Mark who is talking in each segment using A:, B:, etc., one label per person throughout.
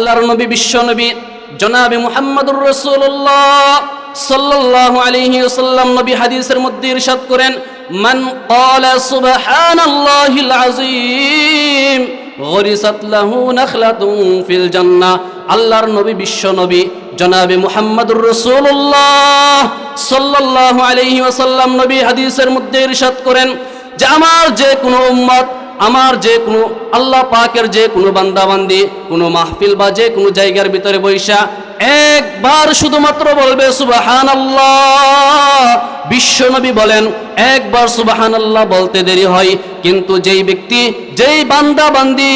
A: আল্লাহর নবী, বিশ্ব নবী, জনাবে মুহাম্মদুর রাসূলুল্লাহ সাল্লাল্লাহু আলাইহি ওয়াসাল্লাম নবী হাদিসের মধ্যে ইরশাদ করেন, মান ক্বালা সুবহানাল্লাহিল আযীম, গরিসাত লাহু নাখলাতুন ফিল জান্নাহ। আল্লাহর নবী, বিশ্ব নবী, জনাবে মুহাম্মদুর রাসূলুল্লাহ সাল্লাল্লাহু আলাইহি ওয়াসাল্লাম নবী হাদিসের মধ্যে ইরশাদ করেন, যে আমার যে কোনো উম্মত আমার যে কোনো আল্লাহ পাকের যে কোনো বান্দাবান্দি, কোনো মাহফিল বা যে কোনো জায়গার ভিতরে বৈশা একবার শুধুমাত্র বলবে সুবাহান আল্লাহ বিশ্বনবী বলেন, একবার সুবাহান আল্লাহ বলতে দেরি হয়। কিন্তু যেই ব্যক্তি, যেই বান্দা বান্দি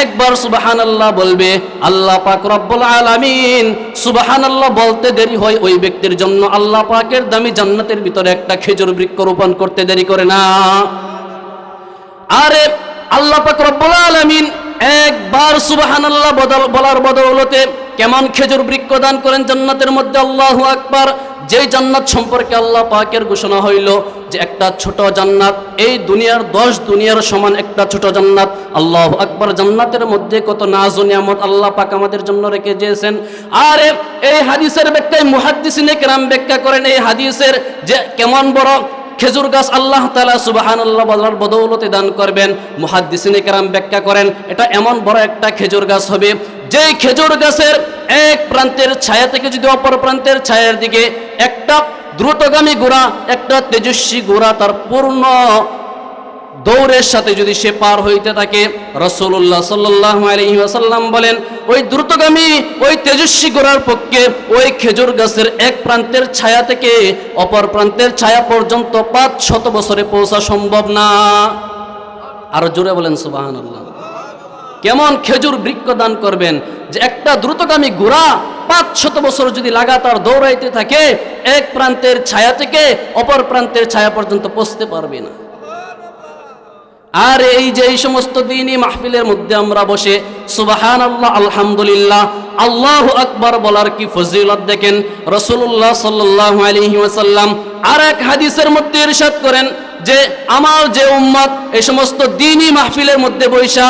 A: একবার সুবাহান আল্লাহ বলবে, আল্লাহ পাক রব্বুল আলামিন সুবাহান আল্লাহ বলতে দেরি হয় ওই ব্যক্তির জন্য। আল্লাহ পাকের দামি জান্নাতের ভিতরে একটা খেজুর বৃক্ষ রোপণ করতে দেরি করে না। আরে আল্লাহ পাক রব্বুল আলামিন একবার সুবহানাল্লাহ বদল বলার বদৌলতে কেমন খেজুর বৃক্ষ দান করেন জান্নাতের মধ্যে আল্লাহু আকবার। যেই জান্নাত সম্পর্কে আল্লাহ পাকের ঘোষণা হইল যে একটা ছোট জান্নাত, এই দুনিয়ার দশ দুনিয়ার সমান একটা ছোট জান্নাত। আল্লাহ আকবার জান্নাতের মধ্যে কত নাজ নিয়ামত আল্লাহ পাক আমাদের জন্য রেখে দিয়েছেন। আরে এই হাদিসের ব্যাখ্যায় মুহাদ্দিসিনে কেরাম ব্যাখ্যা করেন, এই হাদিসের যে কেমন বড় খেজুর গাছ আল্লাহ তালা সুবাহান আল্লাহ বলার বদৌলতে দান করবেন। মুহাদ্দিসিনে কেরাম ব্যাখ্যা করেন, এটা এমন বড় একটা খেজুর গাছ হবে, যেই খেজুর গাছের এক প্রান্তের ছায়া থেকে যদি অপর প্রান্তের ছায়ার দিকে একটা দ্রুতগামী গোড়া, একটা তেজস্বী গোড়া তার পূর্ণ দৌড়ের সাথে যদি সে পার হইতে থাকে রসুল্লাহ সাল্লাহ বলেন, ওই দ্রুতগামী, ওই তেজস্বী গোড়ার পক্ষে ওই খেজুর গাছের এক প্রান্তের ছায়া থেকে অপর প্রান্তের ছায়া পর্যন্ত পাঁচ শত বছরে পৌঁছা সম্ভব না। আরও জোরে বলেন সুবাহান আল্লাহ কেমন খেজুর বৃক্ষ দান করবেন যে একটা দ্রুতগামী গোড়া পাঁচ শত বছর যদি লাগাতার দৌড়াইতে থাকে, এক প্রান্তের ছায়া থেকে অপর প্রান্তের ছায়া পর্যন্ত পৌঁছতে পারবে না। আর এই যে এই সমস্ত দিনই মাহফিলের মধ্যে আমরা বসে সুবাহান আল্লাহ আলহামদুলিল্লাহ, আল্লাহ আকবার বলার কি ফজিলত দেখেন? রসুল্লাহ সাল্লাহ আলহি ওয়াসাল্লাম আর এক হাদিসের মধ্যে ইরশাদ করেন যে আমার যে উম্মত এই সমস্ত দিনই মাহফিলের মধ্যে বৈশা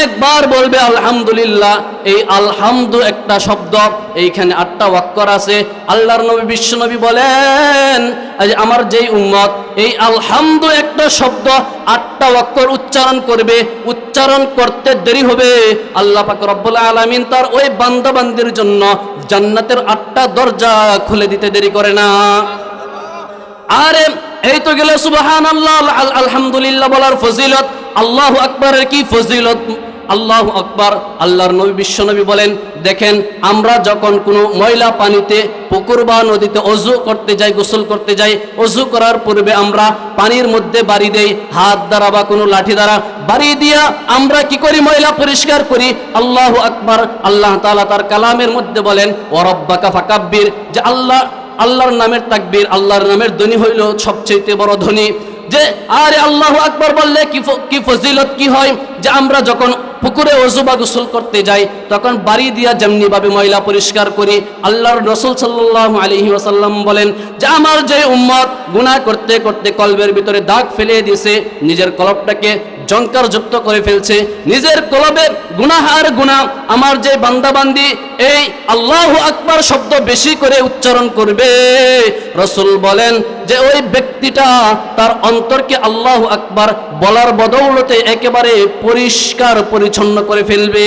A: একবার বলবে আলহামদুলিল্লাহ, এই আলহামদু একটা শব্দ। এইখানে আটটা ওয়াক্কর আছে। আল্লাহর নবী, বিশ্ব নবী বলেন আমার যেই উম্মত, এই আলহামদু একটা শব্দ আটটা ওয়াক্কর উচ্চারণ করবে। উচ্চারণ করতে দেরি হবে। আল্লাহ পাক রব্বুল আলামিন তার ওই বান্দাবান্দির জন্য জান্নাতের আটটা দরজা খুলে দিতে দেরি করে না। আরে, এই তো গেলে সুবাহান আল্লাহ আল- আলহামদুলিল্লাহ বলার ফজিলত। আল্লাহ আকবরের কি ফজিলত? আল্লাহ আকবার, আল্লাহর নবী বিশ্বনবী বলেন, দেখেন, আমরা যখন কোনো ময়লা পানিতে, পুকুর বা নদীতে অজু করতে যাই, গোসল করতে যাই, অজু করার পূর্বে আমরা পানির মধ্যে বাড়ি দেই, হাত দ্বারা বা কোনো লাঠি দ্বারা বাড়ি দিয়া আমরা কি করি? ময়লা পরিষ্কার করি। আল্লাহ আকবর, আল্লাহ তাআলা তার কালামের মধ্যে বলেন ওরব্বাকা ফাকাব্বির, যে আল্লাহ আল্লাহর নামের তাকবীর আল্লাহর নামের ধ্বনি হইল সবচেয়ে বড় ধ্বনি। যে, আরে আল্লাহ আকবার বললে কি ফজিলত, কি হয়? যে আমরা যখন পুকুরে অজু বা গোসল করতে যাই, তখন বাড়ি দিয়া যেমনি ভাবে ময়লা পরিষ্কার করি, আল্লাহর রসুল সাল্লাহ আলহি ওয়াসাল্লাম বলেন, যে আমার যে উম্মত গুনাহ করতে করতে কলবের ভিতরে দাগ ফেলে দিয়েছে, নিজের কলবটাকে জঙ্কার যুক্ত করে ফেলছে, নিজের কলবে গুনাহার গুনাহ আমার যে বান্দাবান্দি, এই আল্লাহ আকবার শব্দ বেশি করে উচ্চারণ করবে। রসুল বলেন যে ওই ব্যক্তিটা তার অন্তরকে আল্লাহ আকবার বলার বদৌলতে একেবারে পরিষ্কার পরিচ্ছন্ন করে ফেলবে।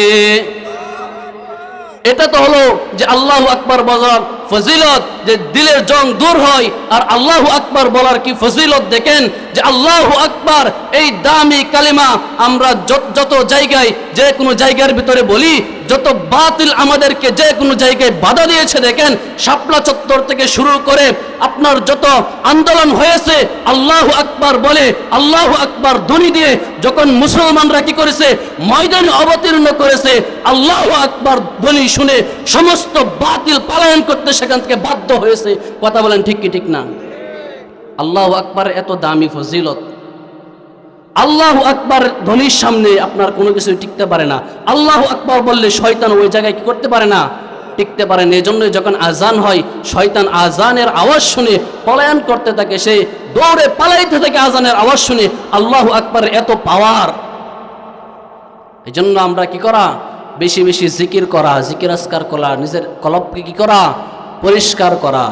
A: এটা তো হলো যে আল্লাহ আকবার বলার ফজিলত, যে দিলের জং দূর হয়, আর আল্লাহ আকবার বলার কি ফজিলত দেখেন? যে আল্লাহ আকবার, এই দামি কালিমা আমরা যত- জায়গায়, যে কোনো জায়গার ভিতরে বলি যত বাতিল আমাদেরকে যে কোনো জায়গায় বাধা দিয়েছে, দেখেন, শাপলা চত্বর থেকে শুরু করে আপনার যত আন্দোলন হয়েছে, আল্লাহ আকবার বলে, আল্লাহ আকবার ধ্বনি দিয়ে যখন মুসলমানরা কি করেছে, ময়দানে অবতীর্ণ করেছে, আল্লাহ আকবার ধ্বনি শুনে সমস্ত বাতিল পালায়ন করতে সেখান থেকে বাধ্য হয়েছে। কথা বলেন ঠিক কি, ঠিক না? আল্লাহ আকবার এত দামি ফজিলত। আল্লাহ আকবার ধ্বনির সামনে আপনার কোনো কিছু টিকতে পারে না। আল্লাহ আকবার বললে শয়তান ওই জায়গায় কি করতে পারে না? টিকতে পারে না। এজন্য যখন আজান হয়, শয়তান আজানের আওয়াজ শুনে পলায়ন করতে থাকে, সে দৌড়ে পালাইতে থাকে আজানের আওয়াজ শুনে। আল্লাহ আকবার এত পাওয়ার এই জন্য আমরা কি করা? বেশি বেশি জিকির করা, জিকির আসকার করা, নিজের কলবকে কি করা? পরিষ্কার করা।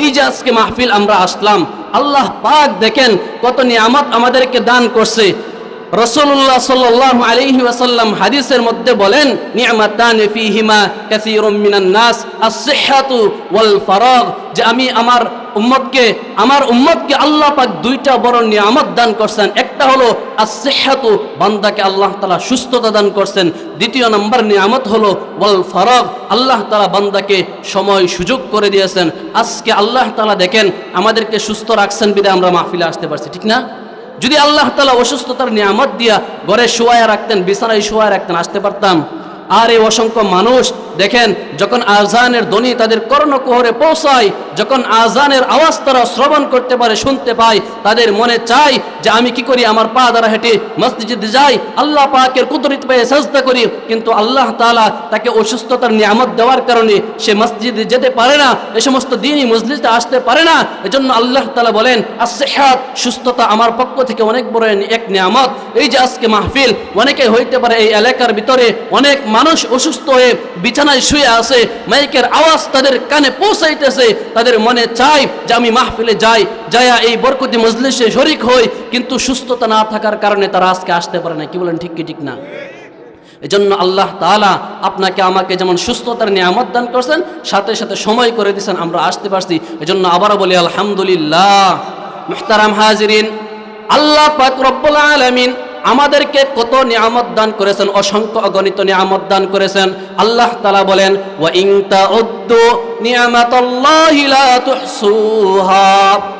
A: এই যে আজকে মাহফিল আমরা আসলাম আল্লাহ পাক দেখেন কত নিয়ামত আমাদেরকে দান করছে। রসুল্লাহ সাল্লাহ আলহি ওয়াসাল্লাম হাদিসের মধ্যে বলেন, নিয়ামাতান ফিহিমা কাসীরুম মিনান নাস, আস-সিহহাতু ওয়াল ফারাগ, যে আমি আমার উম্মতকে, আমার উম্মতকে আল্লাহ পাক দুইটা বড় নিয়ামত দান করছেন। একটা হলো আস-সিহহাতু বান্দাকে আল্লাহ তাআলা সুস্থতা দান করছেন। দ্বিতীয় নম্বর নিয়ামত হলো ওয়াল ফারাগ, আল্লাহ তাআলা বান্দাকে সময় সুযোগ করে দিয়েছেন। আজকে আল্লাহ তাআলা দেখেন আমাদেরকে সুস্থ রাখছেন বিদে আমরা মাহফিলে আসতে পারছি, ঠিক না? যদি আল্লাহ তালা অসুস্থতার নিয়ামত দিয়া ঘরে শোয়ায় রাখতেন, বিছানায় শোয়ায় রাখতেন, আসতে পারতাম। আর এই অসংখ্য মানুষ, দেখেন, যখন আজানের ধ্বনি তাদের কর্ণকুহরে পৌঁছায়, যখন আজানের আওয়াজ তারা শ্রবণ করতে পারে, শুনতে পায়, তাদের মনে চায় যে আমি কি করি, আমার পা দ্বারা হেঁটে মসজিদে যাই, আল্লাহ পাকের কুদরিত পেয়ে সাজদা করি, কিন্তু আল্লাহ তাআলা তাকে অসুস্থতার নিয়ামত দেওয়ার কারণে সে মসজিদে যেতে পারে না, এ সমস্ত দিনই মসজিদে আসতে পারে না, এজন্য আল্লাহ তাআলা বলেন আসেহাত সুস্থতা আমার পক্ষ থেকে অনেক বড় এক নিয়ামত। এই যে আজকে মাহফিল, অনেকে হইতে পারে এই এলাকার ভিতরে অনেক মানুষ অসুস্থ হয়ে বিছানায় শুয়ে আছে, মাইকের আওয়াজ তাদের কানে পৌঁছাইতেছে, তাদের মনে চাই যে আমি মাহফিলে যাই যায়া এই বরকতি মজলিসে শরিক হই, কিন্তু সুস্থতা না থাকার কারণে তারা আজকে আসতে পারে না। কি বলেন, ঠিক কি, ঠিক না? এজন্য আল্লাহ তাআলা আপনাকে আমাকে যেমন সুস্থতার নিয়ামত দান করছেন, সাথে সাথে সময় করে দিয়েছেন আমরা আসতে পারছি। এজন্য আবারও বলি, আলহামদুলিল্লাহ। মুহতারাম হাজিরিন, আল্লাহ পাক রব্বুল আলামিন আমাদেরকে কত নিয়ামত দান করেছেন, অসংখ্য অগণিত নিয়ামত দান করেছেন। আল্লাহ তালা বলেন, ওয়া ইন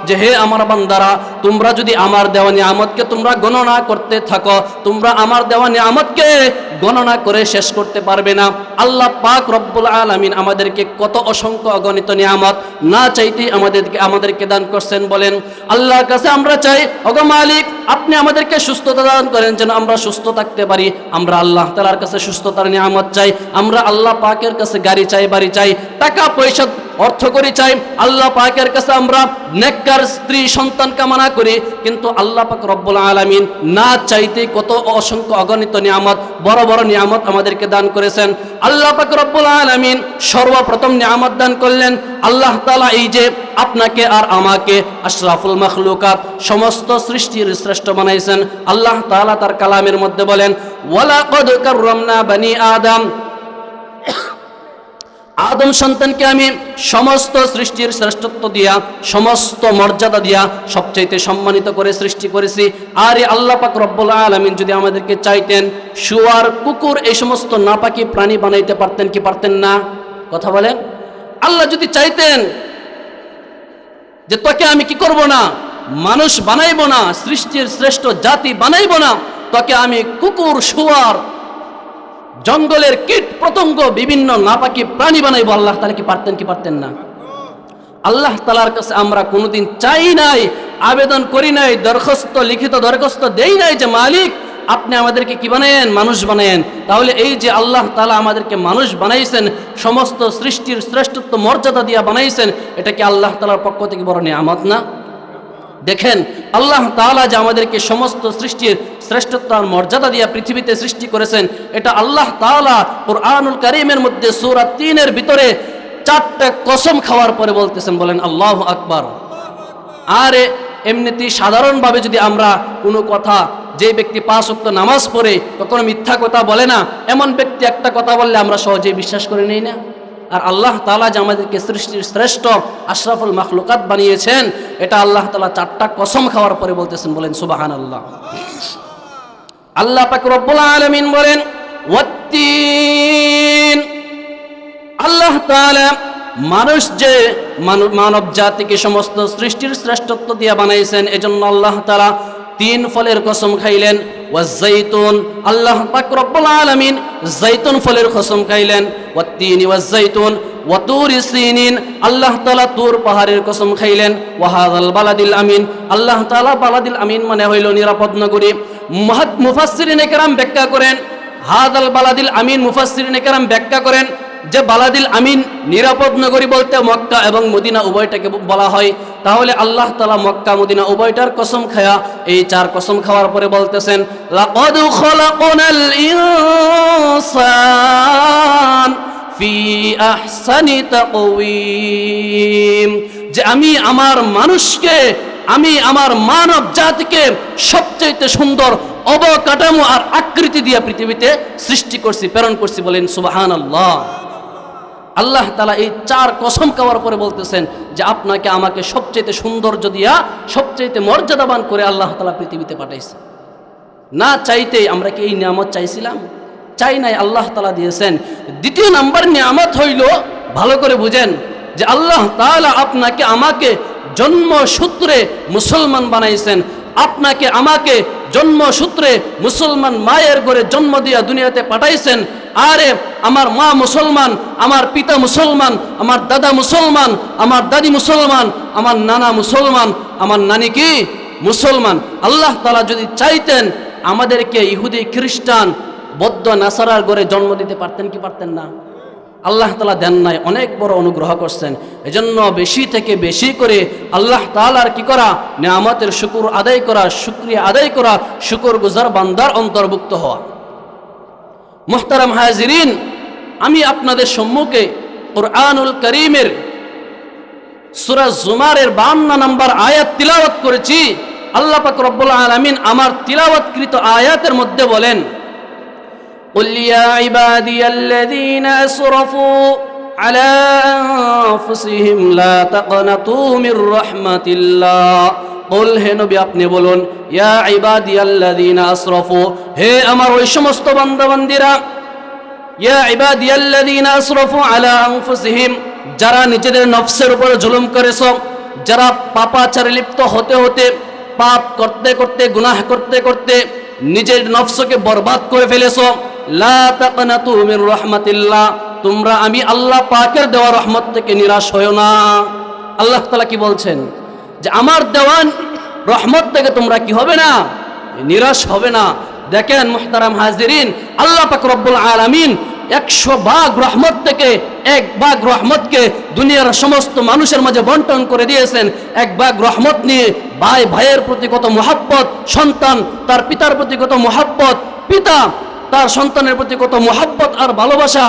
A: যে আমার বান্দারা, তোমরা যদি আমার দেওয়া নিয়ামতকে তোমরা গণনা করতে থাকো, তোমরা আমার দেওয়া নিয়ামতকে গণনা করে শেষ করতে পারবে না। আল্লাহ পাক রব্বুল আলামিন আমাদেরকে কত অসংখ্য অগণিত নিয়ামত না চাইতেই আমাদেরকে আমাদেরকে দান করছেন বলেন, আল্লাহর কাছে আমরা চাই অগ মালিক, আপনি আমাদেরকে সুস্থতা দান করেন যেন আমরা সুস্থ থাকতে পারি। আমরা আল্লাহ তালার কাছে সুস্থতার নিয়ামত চাই, আমরা আল্লাহ পাকের কাছে গাড়ি চাই, বাড়ি চাই, টাকা পয়সা অর্থ করি চাই, আল্লাহ পাকের কাছে আমরা নেককার স্ত্রী সন্তান কামনা করি, কিন্তু আল্লাহ পাক রব্বুল আলামিন না চাইতে কত অসংখ্য অগণিত নিয়ামত, বড় বড় নিয়ামত আমাদেরকে দান করেছেন। আল্লাহ পাক রব্বুল আলামিন সর্বপ্রথম নিয়ামত দান করলেন, আল্লাহ তাআলা এই যে আপনাকে আর আমাকে আশরাফুল মখলুকাত সমস্ত সৃষ্টির শ্রেষ্ঠ বানাইছেন, আল্লাহ তাআলা তার কালামের মধ্যে বলেন, ওয়ালাকাদ কাররামনা বানি আদম আদম সন্তানকে আমি সমস্ত সৃষ্টির শ্রেষ্ঠত্ব দিয়া, সমস্ত মর্যাদা দিয়া সবচাইতে সম্মানিত করে সৃষ্টি করেছি। আর আল্লাহ পাক রব্বুল আলামিন যদি আমাদেরকে চাইতেন, শুয়ার কুকুর এই সমস্ত নাপাকি প্রাণী বানাইতে পারতেন কি পারতেন না? কথা বলেন। আল্লাহ যদি চাইতেন যে তোকে আমি কি করব না, মানুষ বানাইব না, সৃষ্টির শ্রেষ্ঠ জাতি বানাইব না, তোকে আমি কুকুর, শুয়ার জঙ্গলের কীট পতঙ্গ বিভিন্ন নাপাকি প্রাণী বানাইবো, আল্লাহ তালা কি পারতেন কি পারতেন না? আল্লাহ তালার কাছে আমরা কোনোদিন চাই নাই, আবেদন করি নাই, দরখাস্ত, লিখিত দরখাস্ত দেই নাই যে, মালিক, আপনি আমাদেরকে কি বানায়েন মানুষ বানায়েন তাহলে এই যে আল্লাহ তালা আমাদেরকে মানুষ বানাইছেন, সমস্ত সৃষ্টির শ্রেষ্ঠত্ব, মর্যাদা দিয়া বানাইছেন, এটা কি আল্লাহ তালার পক্ষ থেকে বড় নিয়ামত না? দেখেন, আল্লাহ তালা যে আমাদেরকে সমস্ত সৃষ্টির শ্রেষ্ঠত্ব আর মর্যাদা দিয়া পৃথিবীতে সৃষ্টি করেছেন, এটা আল্লাহ তাআলা কোরআনুল কারীমের মধ্যে সূরা তিনের ভিতরে চারটা কসম খাওয়ার পরে বলতেছেন, বলেন আল্লাহ আকবার। আর এমনিতেই সাধারণভাবে যদি আমরা কোনো কথা যে ব্যক্তি পাঁচ ওয়াক্ত নামাজ পড়ে, কখনো মিথ্যা কথা বলে না, এমন ব্যক্তি একটা কথা বললে আমরা সহজেই বিশ্বাস করে নেই না? আর আল্লাহ তালা যে আমাদেরকে সৃষ্টির শ্রেষ্ঠ আশরাফুল মাখলুকাত বানিয়েছেন, এটা আল্লাহ তালা চারটা কসম খাওয়ার পরে বলতেছেন, বলেন সুবাহান আল্লাহ আল্লাহ পাক রব্বুল আলামিন বলেন, ওয়াত্তিন। আল্লাহ তাআলা মানুষ যে মানব জাতিকে সমস্ত সৃষ্টির শ্রেষ্ঠত্ব দিয়ে বানাইছেন, এজন্য আল্লাহ তাআলা তিন ফলের কসম খাইলেন ওয়াজ্জাইতুন আল্লাহ পাক রব্বুল জাইতুন ফলের কসম খাইলেন ওয়াত্তিন ওয়াজ্জাইতুন ওয়াতুর সিনিন, আল্লাহ তাআলা তুর পাহাড়ের কসম খাইলেন ওয়াহাদাল বালাদিল আমিন, আল্লাহ তাআলা বালাদিল আমিন মানে হইল নিরাপদ নগরী। মুফাসসিরিনে কেরাম ব্যাখ্যা করেন হাদাল বালাদিল আমিন মুফাসসিরিনে কেরাম ব্যাখ্যা করেন যে বালাদিল আমিন নিরাপদ নগরী বলতে মক্কা এবং মদিনা উভয়টাকে বলা হয়, তাহলে আল্লাহ তালা মক্কা, মদিনা উভয়টার কসম খায়া এই চার কসম খাওয়ার পরে বলতেছেন যে আমি আমার মানুষকে, আমি আমার মানব জাতিকে সবচেয়ে সুন্দর অবকাঠামো আর আকৃতি দিয়ে পৃথিবীতে সৃষ্টি করছি, প্রেরণ করছি বলেন সুবাহান আল্লাহ আল্লাহ তালা এই চার কসম খাওয়ার পরে বলতেছেন যে আপনাকে আমাকে সবচেয়ে সৌন্দর্য দিয়া সবচেয়ে মর্যাদাবান করে আল্লাহ তালা পৃথিবীতে পাঠাইছে। না চাইতেই আমরা কি এই নিয়ামত চাইছিলাম? চাই নাই, আল্লাহ তালা দিয়েছেন। দ্বিতীয় নাম্বার নিয়ামত হইল, ভালো করে বুঝেন, যে আল্লাহ তাআলা আপনাকে আমাকে জন্মসূত্রে মুসলমান বানাইছেন। আপনাকে আমাকে জন্মসূত্রে মুসলমান মায়ের ঘরে জন্ম দিয়া দুনিয়াতে পাঠাইছেন। আরে, আমার মা মুসলমান, আমার পিতা মুসলমান, আমার দাদা মুসলমান, আমার দাদি মুসলমান, আমার নানা মুসলমান, আমার নানি কি? মুসলমান। আল্লাহ তালা যদি চাইতেন আমাদেরকে ইহুদি, খ্রিস্টান, বৌদ্ধ, নাসারার ঘরে জন্ম দিতে পারতেন কি পারতেন না? আল্লাহ তালা দেন নাই, অনেক বড় অনুগ্রহ করছেন। এজন্য বেশি থেকে বেশি করে আল্লাহ তালার কি করা? নিয়ামতের শুকুর আদায় করা, শুক্রিয়া আদায় করা শুকুর গুজার বান্দার অন্তর্ভুক্ত হওয়া। মোহতারাম হাজিরিন আমি আপনাদের সম্মুখে কোরআনুল করিমের সুরা জুমারের বান্ন নম্বর আয়াত তিলাওয়াত করেছি আল্লাহ পাক রব্বুল আলামিন আমার তিলাওয়াতকৃত আয়াতের মধ্যে বলেন قل يا عبادي الذين أسرفوا على أنفسهم لا تقنطوا من رحمة الله قل হে নবী, আপনি বলুন, ইয়া ইবাদি ইবাদিয়াল্লাযীনা আসরাফু হে আমার ওই সমস্ত বান্দাবান্দিরা, ইয়া ইবাদি ইবাদিয়াল্লাযীনা আসরাফু আলা আনফুসিহিম যারা নিজেদের নফসের উপর জুলুম করেছ, যারা পাপাচারে লিপ্ত হতে হতে, পাপ করতে করতে, গুনাহ করতে করতে নিজের নফসকে বরবাদ করে ফেলেছ, লা তাকনাতু মির রাহমাতিল্লাহ তোমরা, আমি আল্লাহ পাকের দেওয়া রহমত থেকে নিরাশ হয়ো না। আল্লাহ তাআলা কি বলছেন? যে আমার দেওয়ান রহমত থেকে তোমরা কি হবে না? নিরাশ হবে না। দেখেন মুহতারাম হাজিরিন, আল্লাহ পাক রব্বুল আলামিন একশো ভাগ রহমত থেকে এক ভাগ রহমতকে দুনিয়ার সমস্ত মানুষের মাঝে বন্টন করে দিয়েছেন। এক ভাগ রহমত নিয়ে ভাই ভাইয়ের প্রতি কত মহাব্বত, সন্তান তার পিতার প্রতি কত মহাব্বত, পিতা তার সন্তানের প্রতি কত মহাব্বত আর ভালোবাসা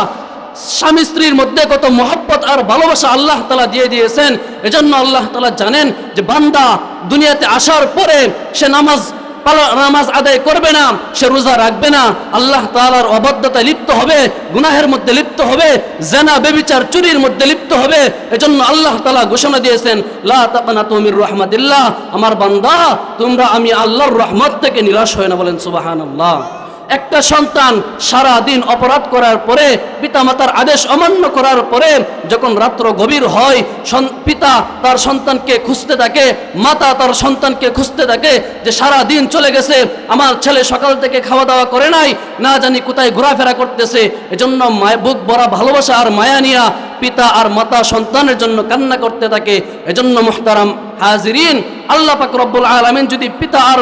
A: স্বামী স্ত্রীর মধ্যে কত মহাব্বত আর ভালোবাসা আল্লাহ তালা দিয়ে দিয়েছেন, এজন্য আল্লাহ তালা জানেন যে বান্দা দুনিয়াতে আসার পরে সে নামাজ নামাজ আদায় করবে না, সে রোজা রাখবে না। আল্লাহ তালার অবদ্ধতায় লিপ্ত হবে, গুনাহের মধ্যে লিপ্ত হবে, জেনা, বেবিচার, চুরির মধ্যে লিপ্ত হবে। এজন্য আল্লাহ তালা ঘোষণা দিয়েছেন, লা তুমির রহমাতিল্লাহ। আমার বান্দা, তোমরা আমি আল্লাহর রহমত থেকে নিরাশ হয় না বলেন সুবাহান আল্লাহ একটা সন্তান সারা দিন অপরাধ করার পরে, পিতামাতার আদেশ অমান্য করার পরে যখন রাত্র গভীর হয় পিতা তার সন্তানকে খুঁজতে থাকে, মাতা তার সন্তানকে খুঁজতে থাকে যে সারা দিন চলে গেছে, আমার ছেলে সকাল থেকে খাওয়া দাওয়া করে নাই, না জানি কোথায় ঘোরাফেরা করতেছে, এজন্য মায়, বুক ভরা ভালোবাসা আর মায়া নিয়া পিতা আর মাতা সন্তানের জন্য কান্না করতে থাকে, এজন্য মুহতারাম হাজিরিন, আল্লাহ পাক রব্বুল আলামিন যদি পিতা আর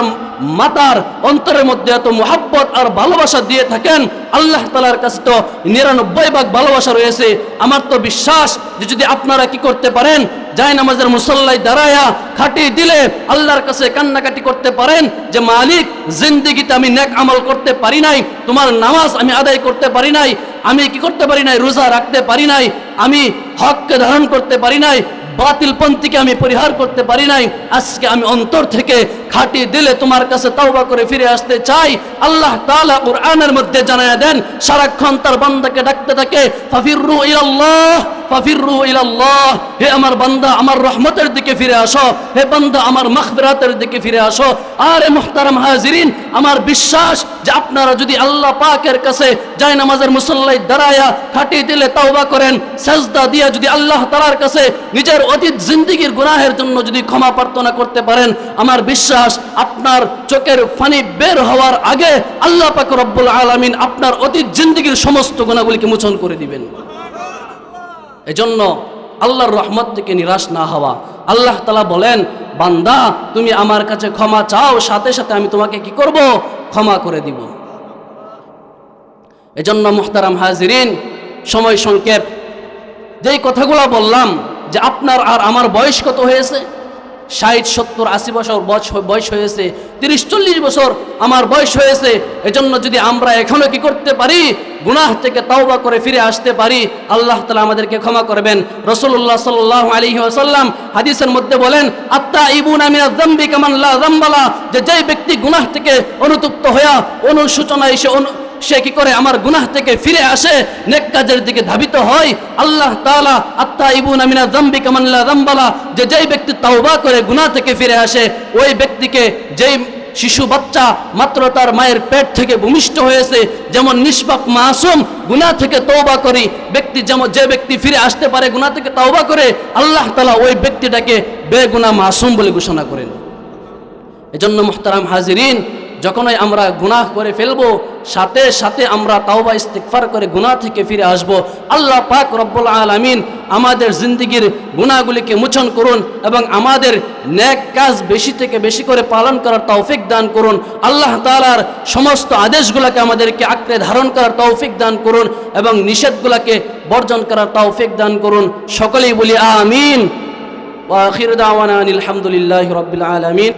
A: মাতার অন্তরের মধ্যে এত মোহাব্বত আর ভালোবাসা দিয়ে থাকেন, আল্লাহ তালার কাছে তো নিরানব্বই ভাগ ভালোবাসা রয়েছে। আমার তো বিশ্বাস যে যদি আপনারা কি করতে পারেন যাই নামাজের মুসল্লাই দাঁড়ায়া খাটি দিলে আল্লাহর কাছে কান্নাকাটি করতে পারেন যে, মালিক, জিন্দিগিতে আমি নেক আমল করতে পারি নাই, তোমার নামাজ আমি আদায় করতে পারি নাই, আমি কি করতে পারি নাই, রোজা রাখতে পারি নাই, আমি হককে ধারণ করতে পারি নাই বাতিল পন্থীকে আমি পরিহার করতে পারি নাই। আজকে আমি অন্তর থেকে খাটি দিলে তোমার কাছে তওবা করে ফিরে আসতে চাই। আল্লাহ তাআলা কোরআনের মধ্যে জানায়া দেন, সারাক্ষণ তার বান্দাকে ডাকতে থাকে, ফাফিররু ইলাল্লাহ। ফাফিররু ইলাল্লাহ, হে আমার বান্দা, আমার রহমতের দিকে ফিরে আসো, হে বান্দা, আমার মাগফিরাতের দিকে ফিরে আসো। আরে মুহতারাম হাজিরিন, আমার বিশ্বাস যে আপনারা যদি আল্লাহ পাকের কাছে যায় নামাজের মুসল্লাই দাঁড়ায়া খাটি দিলে তাওবা করেন, সাজদা দিয়া যদি আল্লাহ তাআলার কাছে নিজের অতীত জিন্দিগির গুনাহের জন্য যদি ক্ষমা প্রার্থনা করতে পারেন, আমার বিশ্বাস আপনার চোখের ফানি বের হওয়ার আগে আল্লাহ পাক রব্বুল আলামিন আপনার অতীত জিন্দিগির সমস্ত গুণাগুলিকে মোচন করে দিবেন। এজন্য আল্লাহর রহমত থেকে নিরাশ না হওয়া। আল্লাহ তালা বলেন, বান্দা, তুমি আমার কাছে ক্ষমা চাও, সাথে সাথে আমি তোমাকে কি করব? ক্ষমা করে দিব। এজন্য মুহতারাম হাজিরিন, সময় সংক্ষেপ। যেই কথাগুলো বললাম, যে আপনার আর আমার বয়স কত হয়েছে? ষাট, সত্তর, আশি বছর বয়স হয়েছে, তিরিশ, চল্লিশ বছর আমার বয়স হয়েছে, এজন্য যদি আমরা এখনও কি করতে পারি, গুনাহ থেকে তাওবা করে ফিরে আসতে পারি, আল্লাহ তালা আমাদেরকে ক্ষমা করবেন। রসুল্লাহ সাল্লাহ আলী ওয়াসাল্লাম হাদিসের মধ্যে বলেন আত্মা ইবুন আমিনা যে যেই ব্যক্তি গুনাহ থেকে অনুতপ্ত হইয়া অনুসূচনা এসে সে কি করে আমার গুনাহ থেকে ফিরে আসে? নেক কাজের দিকে ধাবিত হয়। আল্লাহ তাআলা আত্মা ইবুন আমিনা জম্বি কামাল্লা জম্বালা যে যেই ব্যক্তি তাওবা করে গুনাহ থেকে ফিরে আসে, ওই ব্যক্তিকে যেই শিশু বাচ্চা মাত্র তার মায়ের পেট থেকে ভূমিষ্ঠ হয়েছে, যেমন নিষ্পাপ মাসুম গুনাহ থেকে তওবা করি, ব্যক্তি যেমন যে ব্যক্তি ফিরে আসতে পারে গুনাহ থেকে তওবা করে, আল্লাহ তালা ওই ব্যক্তিটাকে বেগুনা মাসুম বলে ঘোষণা করেন। এজন্য মুহতারাম হাজিরিন যখনই আমরা গুনাহ করে ফেলব, সাথে সাথে আমরা তাওবা, ইস্তিগফার করে গুনাহ থেকে ফিরে আসব। আল্লাহ পাক রব্বুল আলামিন আমাদের জিন্দিগির গুনাহগুলিকে মোচন করুন এবং আমাদের ন্যাক কাজ বেশি থেকে বেশি করে পালন করার তৌফিক দান করুন। আল্লাহ তাআলার সমস্ত আদেশগুলোকে আমাদেরকে আঁকড়ে ধারণ করার তৌফিক দান করুন এবং নিষেধগুলোকে বর্জন করার তৌফিক দান করুন। সকলেই বলি আমিন। ওয়া আখির দাওয়ানা আনিল হামদুলিল্লাহি রাব্বিল আলামিন।